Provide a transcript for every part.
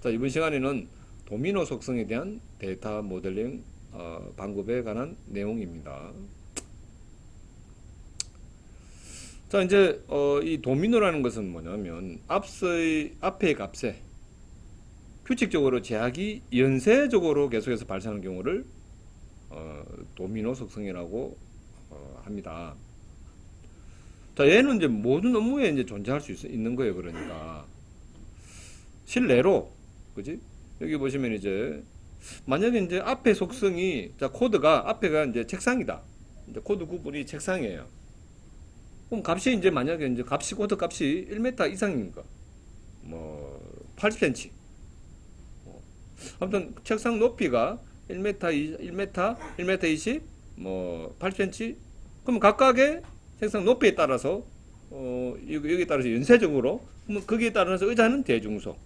자, 이번 시간에는 도미노 속성에 대한 데이터 모델링 어, 방법에 관한 내용입니다. 자, 이제 어, 이 도미노라는 것은 뭐냐면 앞서의 앞의 값에 규칙적으로 제약이 연쇄적으로 계속해서 발생하는 경우를 어, 도미노 속성이라고 어, 합니다. 자, 얘는 이제 모든 업무에 이제 존재할 수 있, 있는 거예요. 그러니까 실내로 그지? 여기 보시면 이제 만약에 이제 앞에 속성이 자 코드가 앞에가 이제 책상이다. 이제 코드 구분이 책상이에요. 그럼 값이 이제 만약에 이제 값이 코드 값이 1m 이상입니까? 뭐 80cm. 뭐. 아무튼 책상 높이가 1m, 이- 1m, 1m 20, 뭐 8cm. 그럼 각각의 책상 높이에 따라서 어 여기, 여기에 따라서 연쇄적으로 그러면 거기에 따라서 의자는 대중소.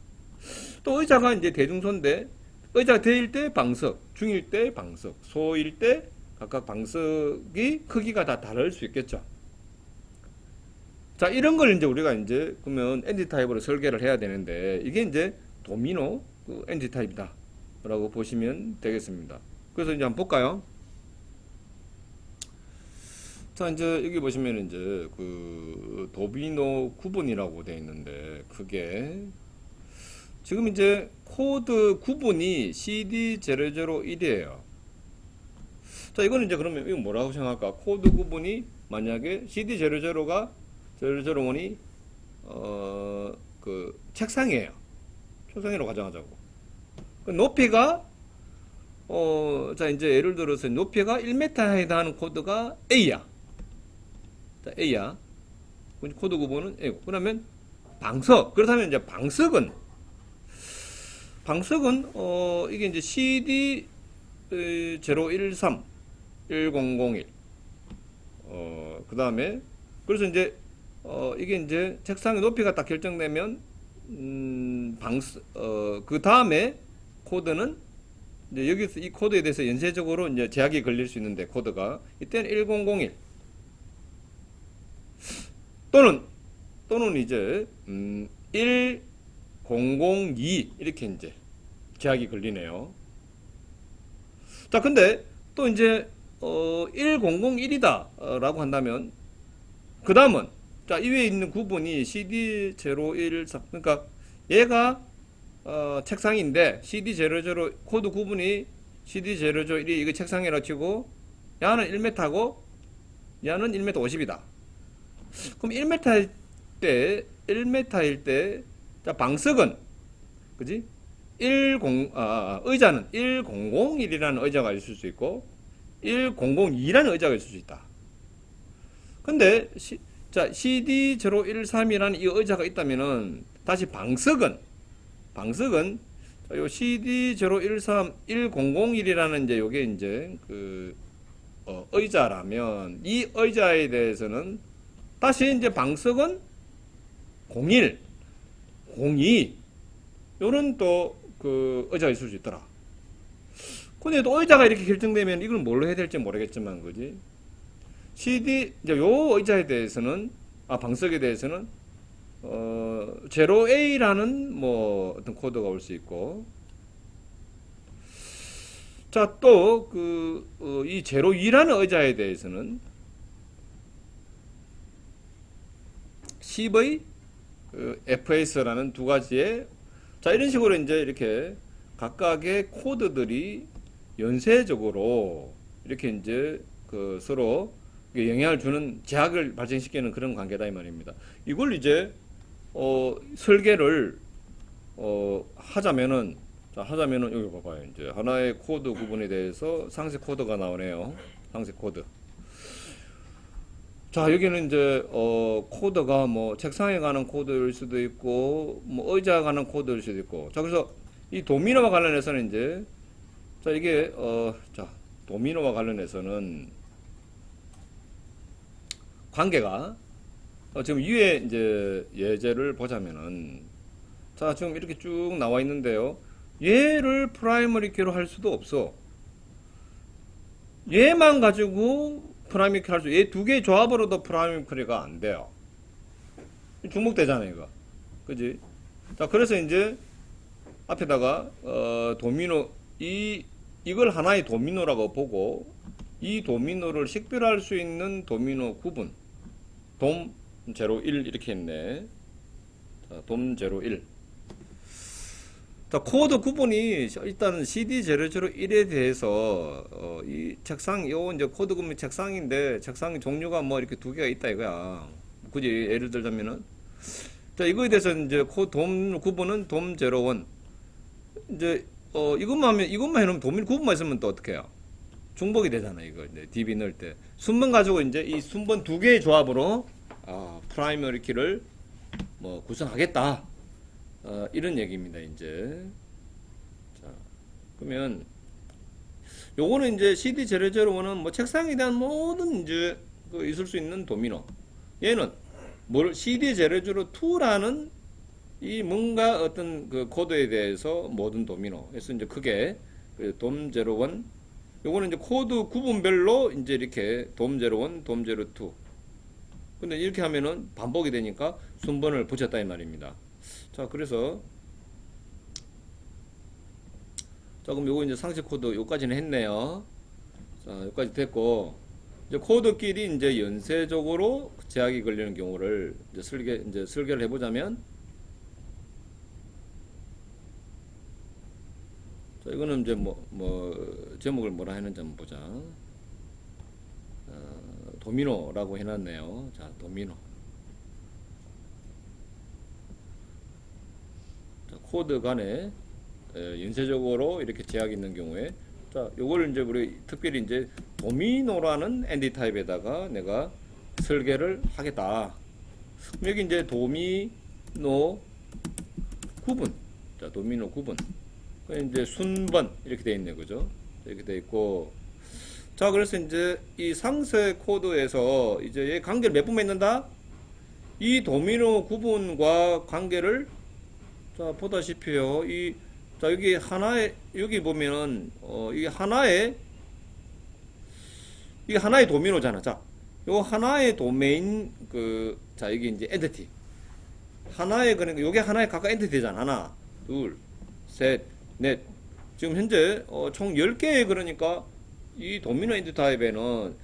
또 의자가 이제 대중소인데 의자가 대일 때 방석, 중일 때 방석, 소일 때 각각 방석이 크기가 다 다를 수 있겠죠. 자, 이런 걸 이제 우리가 이제 그러면 엔티 타입으로 설계를 해야 되는데 이게 이제 도미노 그 엔티 타입이다. 라고 보시면 되겠습니다. 그래서 이제 한번 볼까요? 자, 이제 여기 보시면 이제 그 도미노 구분이라고 되어 있는데 그게 지금 이제 코드 구분이 CD001이에요. 자, 이거는 이제 그러면 이거 뭐라고 생각할까? 코드 구분이 만약에 CD005가 001이 어, 그 책상이에요. 책상이라고 가정하자고. 그 높이가 어, 자, 이제 예를 들어서 높이가 1m에 해당하는 코드가 A야. 자, A야. 코드 구분은 A고. 그러면 방석. 그렇다면 이제 방석은 방석은 어 이게 이제 CD 013 1001 어 그다음에 그래서 이제 어 이게 이제 책상의 높이가 딱 결정되면 음 방스 어그 다음에 코드는 이제 여기서 이 코드에 대해서 연쇄적으로 이제 제약이 걸릴 수 있는데 코드가 이때는 1001 또는 또는 이제 음 1 002 이렇게 이제 계약이 걸리네요. 자, 근데 또 이제 어 1001이다 라고 한다면 그 다음은 자, 이 위에 있는 구분이 CD014 그러니까 얘가 어, 책상인데 CD00 코드 구분이 CD001이 이거 책상이라 치고 야는 1m고 야는 1m 50이다. 그럼 1m일 때 1m일 때 자, 방석은 그지? 10 아, 아, 의자는 1001이라는 의자가 있을 수 있고 1002라는 의자가 있을 수 있다. 근데 시, 자, CD013이라는 이 의자가 있다면은 다시 방석은 방석은 자, 요 CD013 1001이라는 이제 요게 이제 그 어, 의자라면 이 의자에 대해서는 다시 이제 방석은 01 02 요런 또 그 의자가 있을 수 있더라. 근데 또 의자가 이렇게 결정되면 이걸 뭘로 해야 될지 모르겠지만 그지? CD 이제 요 의자에 대해서는 아 방석에 대해서는 어 제로 A라는 뭐 어떤 코드가 올 수 있고 자 또그이 제로 2라는 의자에 대해서는 10의 그 FS라는 두 가지의 자 이런 식으로 이제 이렇게 각각의 코드들이 연쇄적으로 이렇게 이제 그 서로 영향을 주는 제약을 발생시키는 그런 관계다 이 말입니다. 이걸 이제 어 설계를 어 하자면은 자 하자면은 여기 봐봐요. 이제 하나의 코드 구분에 대해서 상세 코드가 나오네요. 상세 코드. 자 여기는 이제 어 코드가 뭐 책상에 가는 코드일 수도 있고 뭐 의자에 가는 코드일 수도 있고. 자 그래서 이 도미노와 관련해서는 이제 자 이게 어 자 도미노와 관련해서는 관계가 어 지금 위에 이제 예제를 보자면은 자 지금 이렇게 쭉 나와 있는데요. 얘를 프라이머리 키로 할 수도 없어. 얘만 가지고 프라이머리 키할 수, 얘 두 개의 조합으로도 프라이머리 키가 안 돼요. 중복되잖아요, 이거. 그지? 자, 그래서 이제, 앞에다가 어, 도미노 이 이걸 하나의 도미노라고 보고 이 도미노를 식별할 수 있는 도미노 구분 돔 제로 1 이렇게 했네. 자, 돔 제로 1. 자, 코드 구분이 일단은 CD 제로 제로 1에 대해서 어, 이 책상 요 이제 코드 구분 책상인데 책상 종류가 뭐 이렇게 두 개가 있다 이거야. 굳이 예를 들자면은 자, 이거에 대해서 이제 코돔 구분은 돔 제로 원 이제 어 이것만 하면 이것만 해 놓으면 도민 구분만 있으면 또 어떻게 해요? 중복이 되잖아 이거 이제 DB 넣을 때 순번 가지고 이제 이 순번 두 개의 조합으로 아 프라이머리 키를 뭐 구성하겠다 어, 이런 얘기입니다 이제 자 그러면 요거는 이제 CD 제로제로는 뭐 책상에 대한 모든 이제 그 있을 수 있는 도미노 얘는 뭘 CD 제로제로 2라는 이 뭔가 어떤 그 코드에 대해서 모든 도미노. 그래서 이제 크게 그돔 제로 원 요거는 이제 코드 구분별로 이제 이렇게 돔 제로 원, 돔 제로 투. 근데 이렇게 하면은 반복이 되니까 순번을 붙였다 이 말입니다. 자, 그래서 자, 그럼 요거 이제 상식 코드 요까지는 했네요. 자, 요까지 됐고 이제 코드끼리 이제 연쇄적으로 제약이 걸리는 경우를 이제 설계 이제 설계를 해 보자면 자, 이거는 이제 뭐, 뭐, 제목을 뭐라 했는지 한번 보자. 어, 도미노라고 해놨네요. 자, 도미노. 자, 코드 간에 에, 연쇄적으로 이렇게 제약이 있는 경우에 자, 요걸 이제 우리 특별히 이제 도미노라는 엔디 타입에다가 내가 설계를 하겠다. 여기 이제 도미노 구분. 자, 도미노 구분. 그 이제 순번 이렇게 돼 있네 그죠 이렇게 돼 있고 자 그래서 이제 이 상세 코드에서 이제 얘 관계를 몇번 맺는다 이 도미노 구분과 관계를 자 보다시피요 이 자 여기 하나의 여기 보면은 어 이게 하나의 이게 하나의 도미노잖아 자 요 하나의 도메인 그 자 여기 이제 엔티티 하나의 그러니까 요게 하나의 각각 엔티티잖아 하나 둘 셋 넷. 지금 현재 어, 총 10개의 그러니까 이 도미노 엔티 타입에는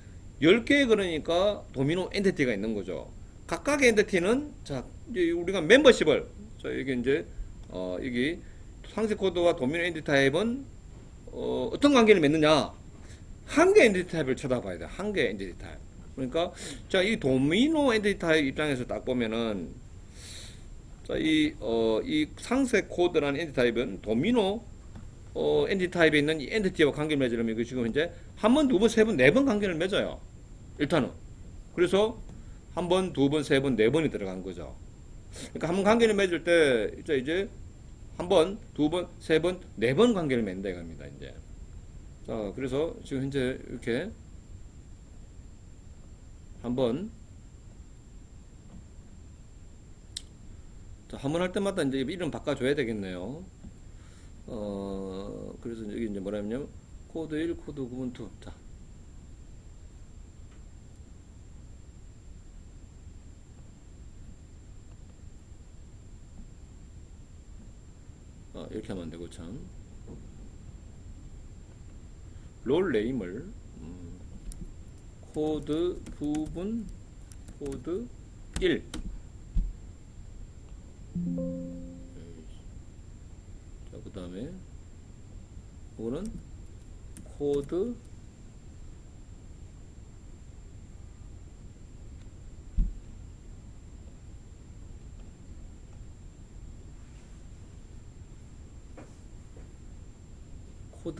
10개의 그러니까 도미노 엔티티가 있는 거죠. 각각의 엔티티는 자, 우리가 멤버십을 자, 이게 이제 어, 여기 상세 코드와 도미노 엔티 타입은 어, 어떤 관계를 맺느냐? 한 개 엔티티 타입을 쳐다봐야 돼. 한 개 엔티티 타입. 그러니까 자, 이 도미노 엔티티 타입 입장에서 딱 보면은 자, 이, 어, 이 상세 코드라는 엔티 타입은 도미노 어, 엔티 타입에 있는 이 엔티티와 관계를 맺으려면 이거 지금 이제 한 번, 두 번, 세 번, 네 번 관계를 맺어요. 일단은. 그래서 한 번, 두 번, 세 번, 네 번이 들어간 거죠. 그러니까 한 번 관계를 맺을 때 이제 한 번, 두 번, 세 번, 네 번 관계를 맺는다 이겁니다. 이제. 자, 그래서 지금 현재 이렇게 한 번 자, 한 번 할 때마다 이제 이름 바꿔줘야 되겠네요. 어, 그래서 여기 이제 뭐라 하냐면, 코드 1, 코드 9분 2. 자. 아, 이렇게 하면 안 되고, 참. 롤 네임을, 음, 코드 부분, 코드 1. 자, 그 다음에 이거는 코드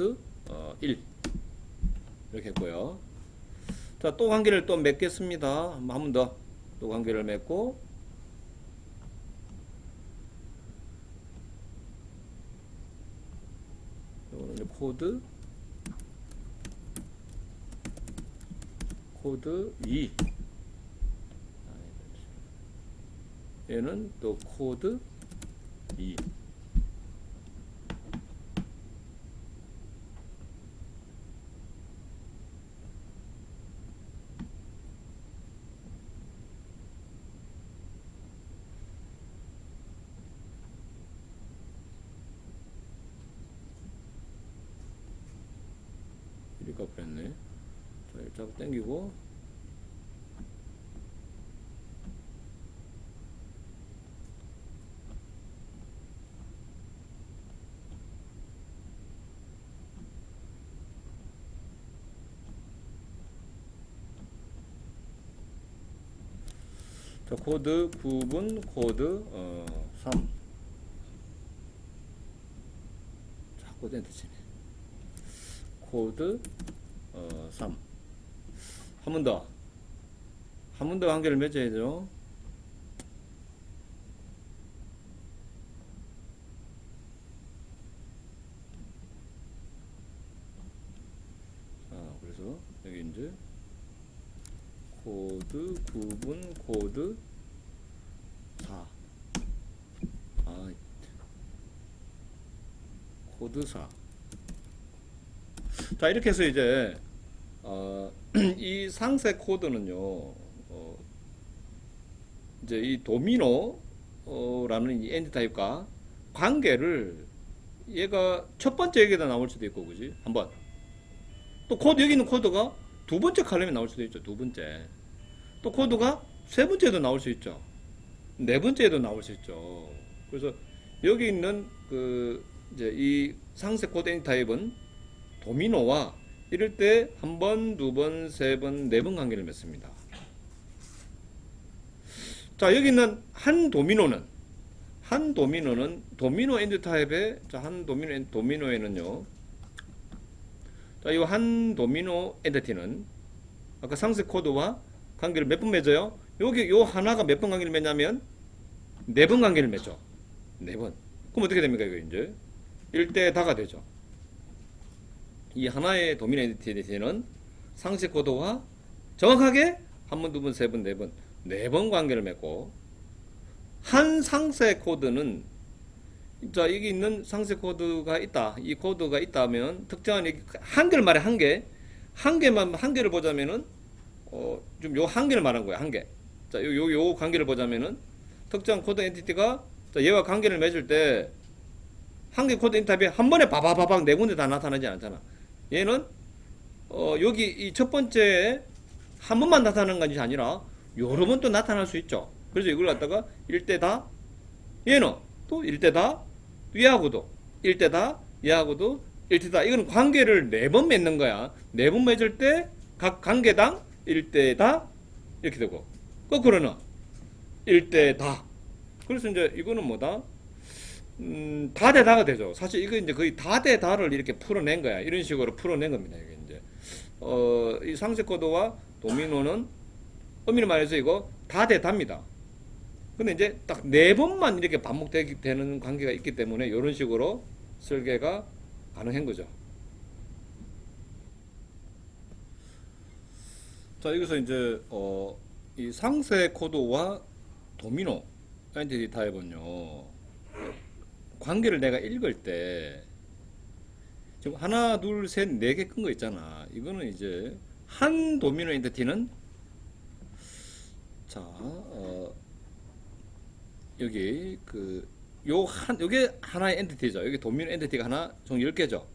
코드 어, 1 이렇게 했고요. 자, 또 관계를 또 맺겠습니다. 한 번 더. 또 관계를 맺고. 요거는 이제 코드. 코드 2 얘는 또 코드 2 그랬네. 자, 일자로 당기고. 자, 코드 9분, 코드 어, 3. 자꾸 엔터 치네. 코드 어, 3. 한 번 더. 한 번 더 관계를 맺어야죠. 자, 그래서 여기 이제 코드 9분 코드 4. 아, 코드 4. 자, 이렇게 해서 이제 어, 이 상세 코드는요, 어, 이제 이 도미노라는 이 엔드 타입과 관계를 얘가 첫 번째 여기다 나올 수도 있고, 그지? 한번. 또 코드, 여기 있는 코드가 두 번째 칼럼에 나올 수도 있죠, 두 번째. 또 코드가 세 번째도 나올 수 있죠. 네 번째에도 나올 수 있죠. 그래서 여기 있는 그, 이제 이 상세 코드 엔드 타입은 도미노와 이럴 때 한 번, 두 번, 세 번, 네 번 관계를 맺습니다. 자, 여기 있는 한 도미노는 한 도미노는 도미노 엔드 타입의 자, 한 도미노 엔- 도미노에는요. 자, 이 한 도미노 엔티티는 아까 상세 코드와 관계를 몇 번 맺어요? 여기 요 하나가 몇 번 관계를 맺냐면 네 번 관계를 맺죠. 네 번. 그럼 어떻게 됩니까, 이거 이제? 1대 다가 되죠. 이 하나의 도미노 엔티티는 상세 코드와 정확하게 한 번, 두 번, 세 번, 네 번, 네 번 관계를 맺고 한 상세 코드는 자 여기 있는 상세 코드가 있다. 이 코드가 있다면 특정한 이한 개를 말해 한 개, 한 개만 한 개를 보자면은 어 좀 요 한 개를 말한 거야 한 개. 자 요 요 요 관계를 보자면은 특정 코드 엔티티가 자 얘와 관계를 맺을 때 한 개 코드 인터뷰에 한 번에 바바바박 네 군데 다 나타나지 않잖아. 얘는 어 여기 이 첫 번째 한 번만 나타나는 것이 아니라 여러 번 또 나타날 수 있죠. 그래서 이걸 갖다가 일대다 얘는 또 일대다 얘하고도 일대다 얘하고도 일대다 이건 관계를 네 번 맺는 거야. 네 번 맺을 때 각 관계당 일대다 이렇게 되고 거꾸로는 일대다. 그래서 이제 이거는 뭐다? 음, 다대다가 되죠. 사실 이거 이제 거의 다대다를 이렇게 풀어낸 거야. 이런 식으로 풀어낸 겁니다. 이게 이제 어, 이 상세 코드와 도미노는 엄밀히 말해서 이거 다대다입니다. 근데 이제 딱 네 번만 이렇게 반복되는 관계가 있기 때문에 이런 식으로 설계가 가능한 거죠. 자 여기서 이제 어, 이 상세 코드와 도미노 엔티티 타입은요 관계를 내가 읽을 때 지금 하나 둘 셋 네 개 끈 거 있잖아. 이거는 이제 한 도미노 엔티티는 자 어, 여기 그 요 한 요게 하나의 엔티티죠. 여기 도미노 엔티티가 하나 총 10개죠.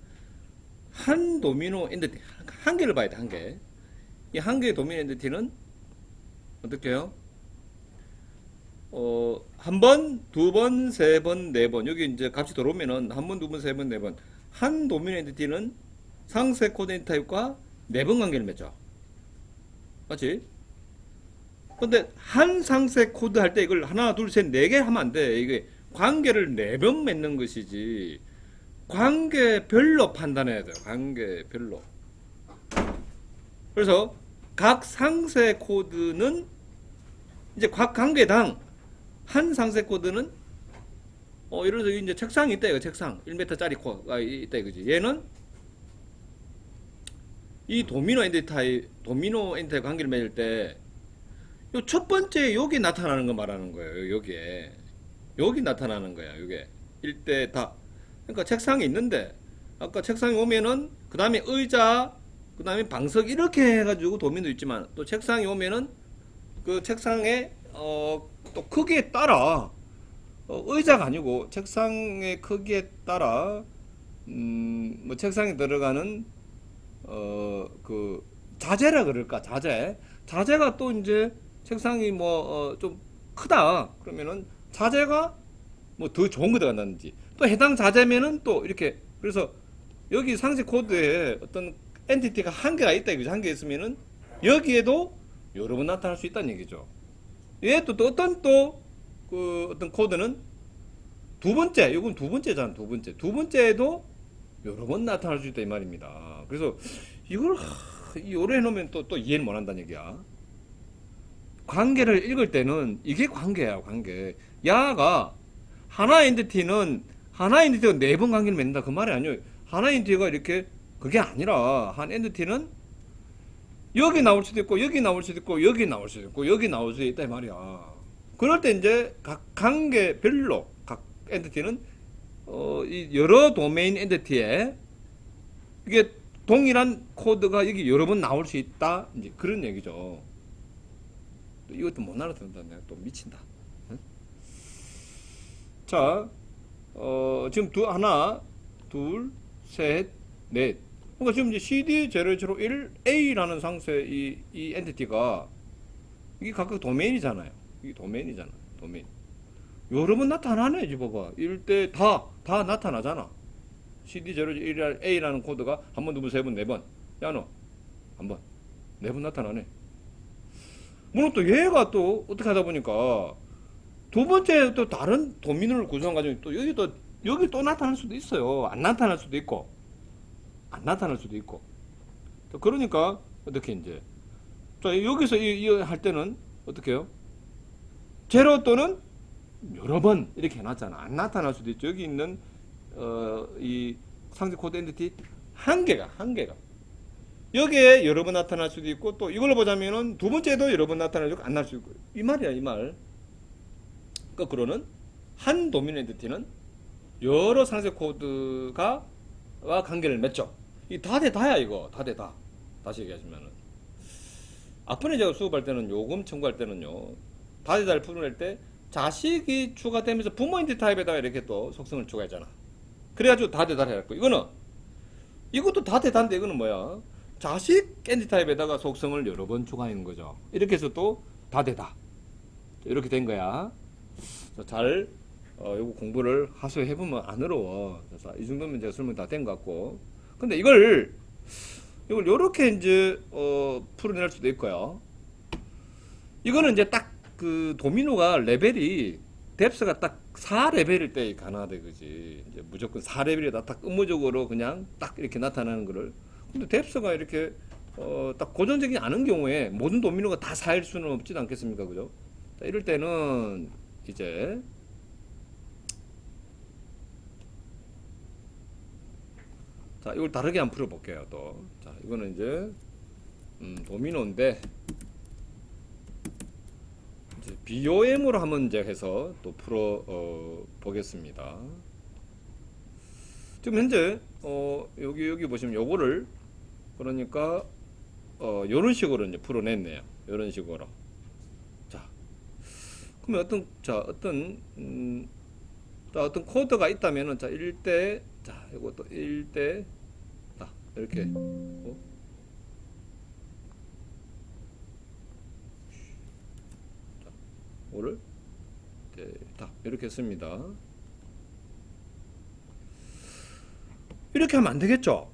한 도미노 엔티티 한 개를 봐야 돼 한 개. 이 한 개의 도미노 엔티티는 어떻게 해요? 어, 한 번, 두 번, 세 번, 네 번. 여기 이제 값이 들어오면은 한 번, 두 번, 세 번, 네 번. 한 도미노 엔티티는 상세 코드 엔티 타입과 네 번 관계를 맺죠. 맞지? 근데 한 상세 코드 할 때 이걸 하나, 둘, 셋, 네 개 하면 안 돼. 이게 관계를 네 번 맺는 것이지. 관계별로 판단해야 돼요. 관계별로. 그래서 각 상세 코드는 이제 각 관계당 한 상세 코드는 어 예를 들어서 이제 책상이 있다 이거 책상. 1m짜리 코가 있다 이거지. 얘는 이 도미노 엔드 타입 도미노 타입 관계를 맺을 때 요 첫 번째 여기 나타나는 거 말하는 거예요 여기에 여기 나타나는 거야 요게. 일대 다. 그러니까 책상이 있는데 아까 책상에 오면은 그 다음에 의자 그 다음에 방석 이렇게 해가지고 도미노 있지만 또 책상에 오면은 그 책상에 어, 또 크기에 따라 어, 의자가 아니고 책상의 크기에 따라 음, 뭐 책상에 들어가는 어 그 자재라 그럴까 자재. 자재가 또 이제 책상이 뭐좀 크다. 그러면은 자재가 뭐 더 좋은 거 들어간다든지. 또 해당 자재면은 또 이렇게 그래서 여기 상세 코드에 어떤 엔티티가 한 개가 있다. 이거죠 한 개 있으면은 여기에도 여러 번 나타날 수 있다는 얘기죠 얘도 또 어떤 또 그 어떤 코드는 두 번째 이건 두 번째잖아 두 번째. 두 번째에도 여러 번 나타날 수 있다 이 말입니다. 그래서 이걸 하, 요래 해놓으면 또 또 이해를 못 한다는 얘기야. 관계를 읽을 때는 이게 관계야 관계. 야가 하나 엔티티는 하나 엔티티가 네 번 관계를 맺는다. 그 말이 아니에요. 하나 엔티티가 이렇게 그게 아니라 한 엔티티는 여기 나올 수도 있고 여기 나올 수도 있고 여기 나올 수도 있고 여기 나올 수도 있다 이 말이야 그럴 때 이제 각 관계별로 각 엔티티는 어, 이 여러 도메인 엔티티에 이게 동일한 코드가 여기 여러 번 나올 수 있다 이제 그런 얘기죠. 또 이것도 못 알아듣는다 내가 또 미친다. 응? 자, 어, 지금 두 하나, 둘, 셋, 넷. 그러니까 지금 이제 CD 001 A라는 상세 이, 이 엔티티가 이게 각각 도메인이잖아요. 이게 도메인이잖아. 도메인. 여러 번 나타나네, 이제 봐봐. 이럴 때 다, 다 나타나잖아. CD01 A라는 코드가 한 번, 두 번, 세 번, 네 번. 야, 너. 한 번. 네 번 나타나네. 물론 또 얘가 또 어떻게 하다 보니까 두 번째 또 다른 도민을 구성한 과정이 또 여기 또, 여기 또 나타날 수도 있어요. 안 나타날 수도 있고. 안 나타날 수도 있고. 또 그러니까 어떻게 이제. 자, 여기서 이, 이할 때는 어떻게 해요? 제로 또는 여러 번 이렇게 해놨잖아. 안 나타날 수도 있죠. 여기 있는 어, 이 상세 코드 엔티티 한 개가 한 개가 여기에 여러 번 나타날 수도 있고 또 이걸로 보자면은 두 번째도 여러 번 나타나고 안날수 있고 이 말이야 이 말. 거꾸로는 한 도민 엔티티는 여러 상세 코드가 와 관계를 맺죠. 이다돼 다야 이거 다돼 다. 다시 얘기하시면은 앞번에 제가 수업할 때는 요금 청구할 때는요 다 대 다를 풀어낼 때 자식이 추가되면서 부모 인티 타입에다가 이렇게 또 속성을 추가했잖아. 그래가지고 다 대 다를 해갖고 이거는 이것도 다 대 다인데 이거는 뭐야? 자식 캔디 타입에다가 속성을 여러 번 추가하는 거죠. 이렇게 해서 또 다 대 다. 이렇게 된 거야. 잘 어, 요거 공부를 하소해 보면 안 어려워. 그래서 이 정도면 제가 설명 다 된 것 같고. 근데 이걸 이걸 요렇게 이제 어, 풀어낼 수도 있고요. 이거는 이제 딱 그 도미노가 레벨이 뎁스가 딱 4레벨일 때 가능하대 그지? 이제 무조건 4레벨이다. 딱 의무적으로 그냥 딱 이렇게 나타나는 거를. 근데 뎁스가 이렇게 어, 딱 고정적이지 않은 경우에 모든 도미노가 다 4일 수는 없지 않겠습니까 그죠? 자, 이럴 때는 이제 자 이걸 다르게 한번 풀어볼게요 또 자 이거는 이제 음, 도미노인데 이제 BOM으로 한번 이제 해서 또 풀어 어, 보겠습니다. 지금 현재 어, 여기 여기 보시면 요거를 그러니까 어, 요런 식으로 이제 풀어냈네요. 요런 식으로. 자, 그러면 어떤 자 어떤 음, 자 어떤 코드가 있다면은 자 1대 자 이것도 1대 자 이렇게 어? 오를 네, 다 이렇게 씁니다. 이렇게 하면 안 되겠죠?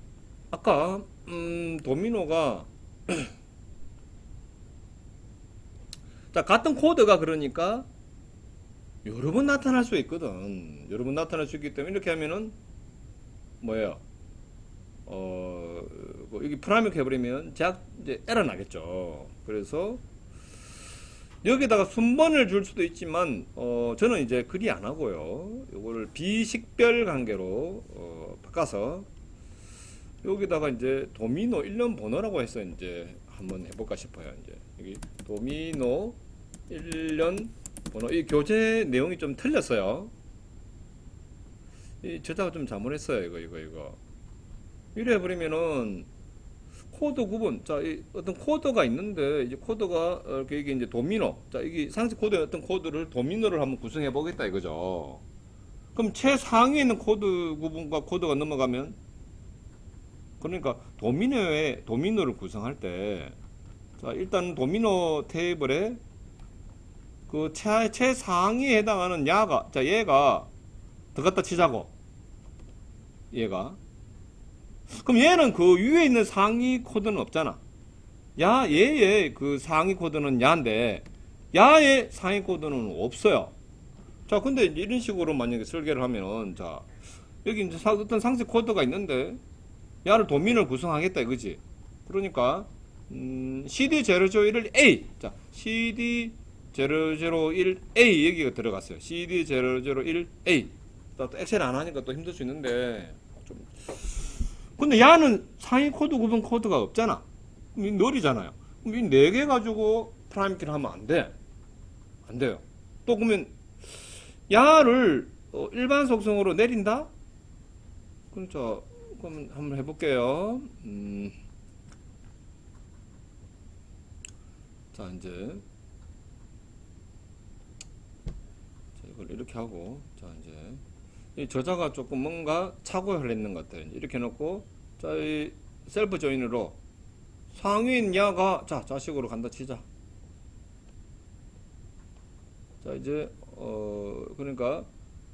아까 음, 도미노가 자 같은 코드가 그러니까 여러 번 나타날 수 있거든. 여러 번 나타날 수 있기 때문에 이렇게 하면은 뭐예요? 어, 뭐 여기 프라임을 해버리면 제약 이제 에러 나겠죠. 그래서 여기다가 순번을 줄 수도 있지만 어, 저는 이제 그리 안 하고요. 요거를 비식별 관계로 어, 바꿔서 여기다가 이제 도미노 1년 번호라고 해서 이제 한번 해볼까 싶어요. 이제 여기 도미노 1년 번호 이 교재 내용이 좀 틀렸어요. 이 저자가 좀 잘못했어요. 이거 이거 이거 이래 버리면은 코드 구분. 자, 이 어떤 코드가 있는데 이제 코드가 이렇게 이게 이제 도미노. 자, 이게 상세 코드의 어떤 코드를 도미노를 한번 구성해 보겠다 이거죠. 그럼 최상위에 있는 코드 구분과 코드가 넘어가면 그러니까 도미노의 도미노를 구성할 때 자, 일단 도미노 테이블에 그 최, 최상위에 해당하는 야가 자 얘가 들어갔다 치자고 얘가 그럼 얘는 그 위에 있는 상위 코드는 없잖아 야 얘의 그 상위 코드는 야인데 야의 상위 코드는 없어요 자 근데 이런 식으로 만약에 설계를 하면은 자 여기 이제 사- 어떤 상세 코드가 있는데 야를 도민을 구성하겠다 이거지 그러니까 음, CD001을 A 자 CD 001A 여기가 들어갔어요. CD 001A. 또 엑셀 안 하니까 또 힘들 수 있는데 좀 근데 야는 상위 코드 구분 코드가 없잖아. 이. 그럼 이네 개 가지고 프라임 키를 하면 안 돼. 안 돼요. 또 그러면 야를 어, 일반 속성으로 내린다? 그럼 저 그럼 한번 해볼게요. 음. 자 이제 자, 이걸 이렇게 하고 자 이제 이 저자가 조금 뭔가 착오를 했는 것 같아요. 이렇게 해놓고 자 이 셀프 조인으로 상위인 야가 자 자식으로 간다 치자. 자 이제 어 그러니까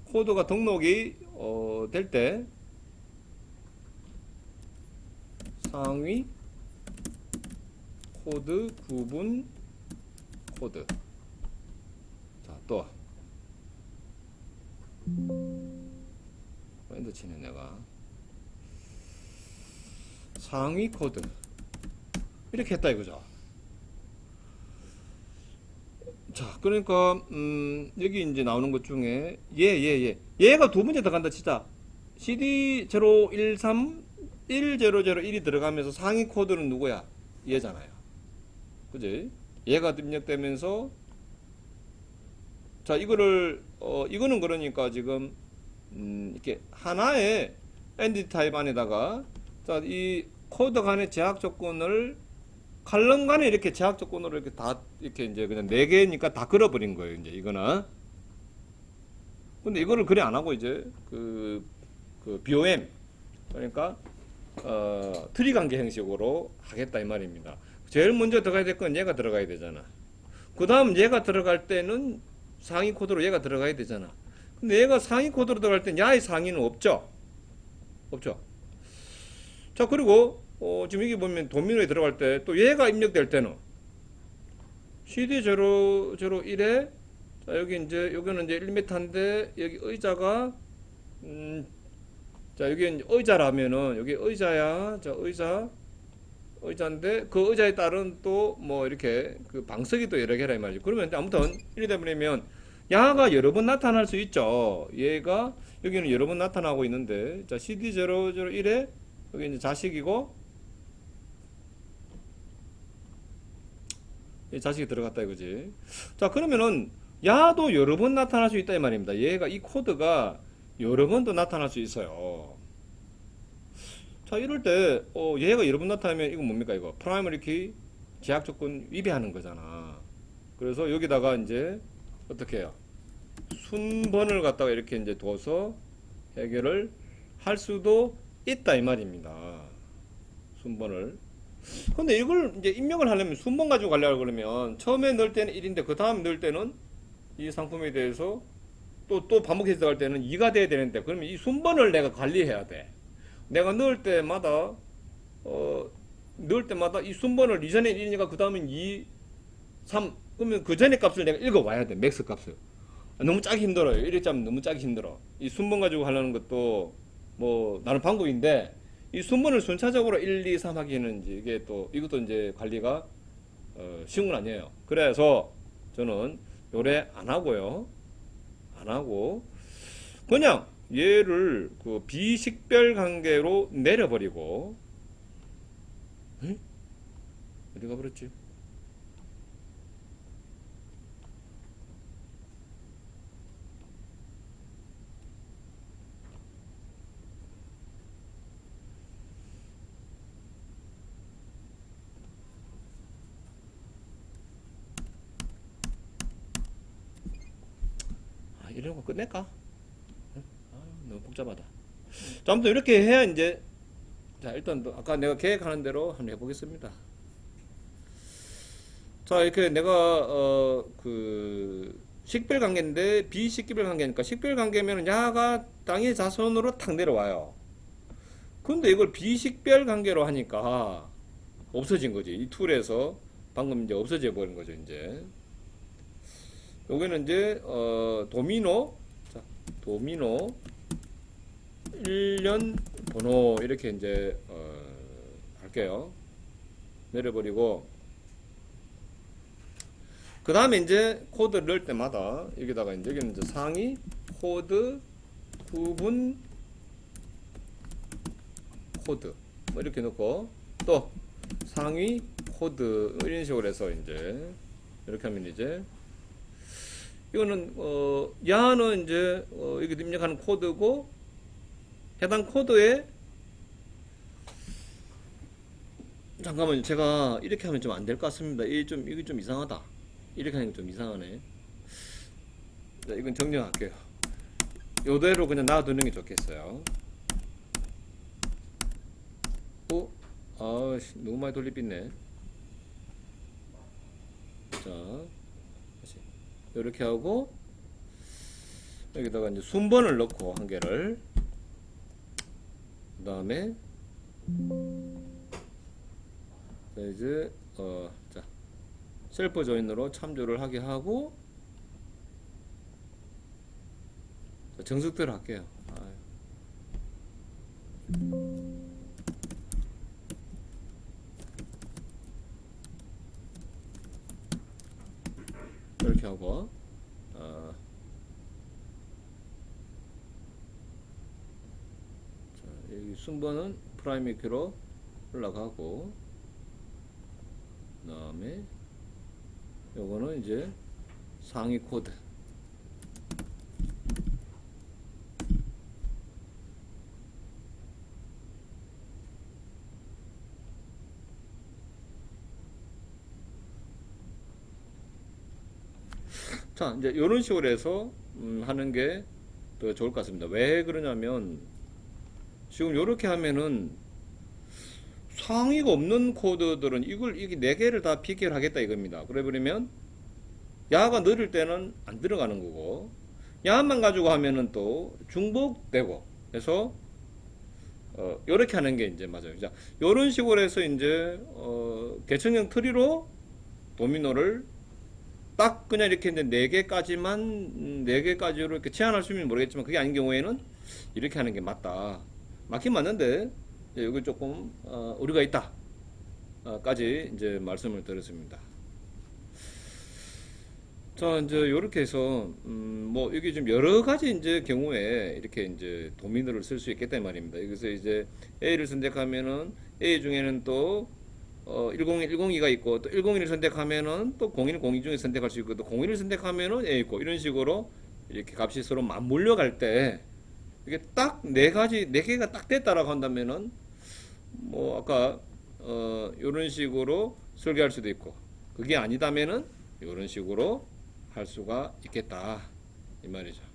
코드가 등록이 어 될 때 상위 코드 구분 코드 자또 엔드 치네 내가. 상위 코드. 이렇게 했다 이거죠. 자 그러니까 음 여기 이제 나오는 것 중에 얘얘얘 얘가 두 번째 들어간다 치자. CD 013 1001이 들어가면서 상위 코드는 누구야? 얘잖아요. 그지? 얘가 입력되면서 자 이거를 어 이거는 그러니까 지금 음, 이렇게 하나의 엔티티 타입 안에다가 자, 이 코드 간의 제약 조건을 칼럼 간에 이렇게 제약 조건으로 이렇게 다 이렇게 이제 그냥 네 개니까 다 걸어버린 거예요. 이제 이거는. 근데 이거를 그래 안 하고 이제 그, 그 BOM 그러니까 어, 트리 관계 형식으로 하겠다 이 말입니다. 제일 먼저 들어가야 될 건 얘가 들어가야 되잖아. 그 다음 얘가 들어갈 때는 상위 코드로 얘가 들어가야 되잖아. 근데 얘가 상위 코드로 들어갈 땐 야의 상위는 없죠? 없죠? 자, 그리고, 어, 지금 여기 보면 도미노에 들어갈 때 또 얘가 입력될 때는 CD001에 자, 여기 이제, 여기는 이제 1m인데 여기 의자가, 음, 자, 여기 의자라면은 여기 의자야. 자, 의자. 의자인데 그 의자에 따른 또 뭐 이렇게 그 방석이 또 여러 개라 이 말이죠. 그러면 아무튼 이러다 보면 야가 여러 번 나타날 수 있죠. 얘가 여기는 여러 번 나타나고 있는데 자 CD001에 여기 이제 자식이고 이 자식이 들어갔다 이거지. 자 그러면은 야도 여러 번 나타날 수 있다 이 말입니다. 얘가 이 코드가 여러 번도 나타날 수 있어요. 자 이럴 때 어, 얘가 여러 번 나타나면 이거 뭡니까 이거 프라이머리 키 제약 조건 위배하는 거잖아. 그래서 여기다가 이제 어떻게 해요? 순번을 갖다가 이렇게 이제 둬서 해결을 할 수도 있다 이 말입니다. 순번을. 근데 이걸 이제 입력을 하려면 순번 가지고 가려고 그러면 처음에 넣을 때는 1인데 그 다음 넣을 때는 이 상품에 대해서 또 또 반복해서 들어갈 때는 2가 돼야 되는데 그러면 이 순번을 내가 관리해야 돼. 내가 넣을 때마다 어 넣을 때마다 이 순번을 이전에 1이니까 그 다음엔 2, 3 그러면 그 전에 값을 내가 읽어 와야 돼 맥스 값을. 아, 너무 짜기 힘들어요. 1일 짜면 너무 짜기 힘들어. 이 순번 가지고 하려는 것도 뭐 나는 방법인데 이 순번을 순차적으로 1, 2, 3 하기에는 이게 또 이것도 이제 관리가 어, 쉬운 건 아니에요. 그래서 저는 요래 안 하고요. 안 하고 그냥 얘를 그 비식별 관계로 내려버리고 에? 어디 가버렸지? 끝낼까? 아, 너무 복잡하다. 자, 아무튼 이렇게 해야 이제 자, 일단 또 아까 내가 계획하는 대로 한번 해보겠습니다. 자, 이렇게 내가 어 그 식별 관계인데 비식별 관계니까 식별 관계면 야가 땅의 자손으로 탁 내려와요. 근데 이걸 비식별 관계로 하니까 없어진 거지. 이 툴에서 방금 이제 없어져 버린 거죠, 이제. 여기는 이제 어 도미노. 자, 도미노. 1년 번호 이렇게 이제 어 할게요. 내려버리고. 그 다음에 이제 코드를 넣을 때마다 여기다가 이제 여기는 이제 상위 코드 구분 코드. 뭐 이렇게 넣고. 또 상위 코드. 이런 식으로 해서 이제 이렇게 하면 이제 이거는 어 야는 이제 어 여기 입력하는 코드고 해당 코드에 잠깐만요. 제가 이렇게 하면 좀 안 될 것 같습니다. 이게 좀 이게 좀 이상하다. 이렇게 하는 게 좀 이상하네. 자, 이건 정정할게요. 요대로 그냥 놔두는 게 좋겠어요. 어? 아씨 너무 많이 돌리빛네. 자 이렇게 하고 여기다가 이제 순번을 넣고 한 개를 그 다음에 자 이제 어 자 셀프 조인으로 참조를 하게 하고 자, 정석대로 할게요. 아유. 이렇게 하고 어, 자, 여기 순번은 프라이머리 키로 올라가고 그 다음에 요거는 이제 상위 코드 자 이제 이런 식으로 해서 음, 하는 게 더 좋을 것 같습니다 왜 그러냐면 지금 이렇게 하면은 상위가 없는 코드들은 이걸 이게 네 개를 다 비결하겠다 이겁니다. 그래 버리면 야가 느릴 때는 안 들어가는 거고 야만 가지고 하면은 또 중복되고 해서 어 요렇게 하는 게 이제 맞아요. 자, 요런 식으로 해서 이제 어 계층형 트리로 도미노를 딱 그냥 이렇게 이제 네 개까지만 음, 네 개까지로 이렇게 제한할 수 있는지 모르겠지만 그게 아닌 경우에는 이렇게 하는 게 맞다. 맞긴 맞는데 예, 여기 조금 어, 우리가 있다. 어, 까지 이제 말씀을 드렸습니다. 자, 이제 이렇게 해서 음, 뭐 여기 좀 여러 가지 이제 경우에 이렇게 이제 도미노를 쓸 수 있겠다 이 말입니다. 여기서 이제 A를 선택하면은 A 중에는 또 어, 101, 102가 있고 또 101을 선택하면은 또 01, 02 중에 선택할 수 있고 또 01을 선택하면은 A 있고 이런 식으로 이렇게 값이 서로 맞물려 갈 때 이게 딱 네 가지 네 개가 딱 됐다라고 한다면은 뭐 아까 어 이런 식으로 설계할 수도 있고 그게 아니다면은 이런 식으로 할 수가 있겠다 이 말이죠.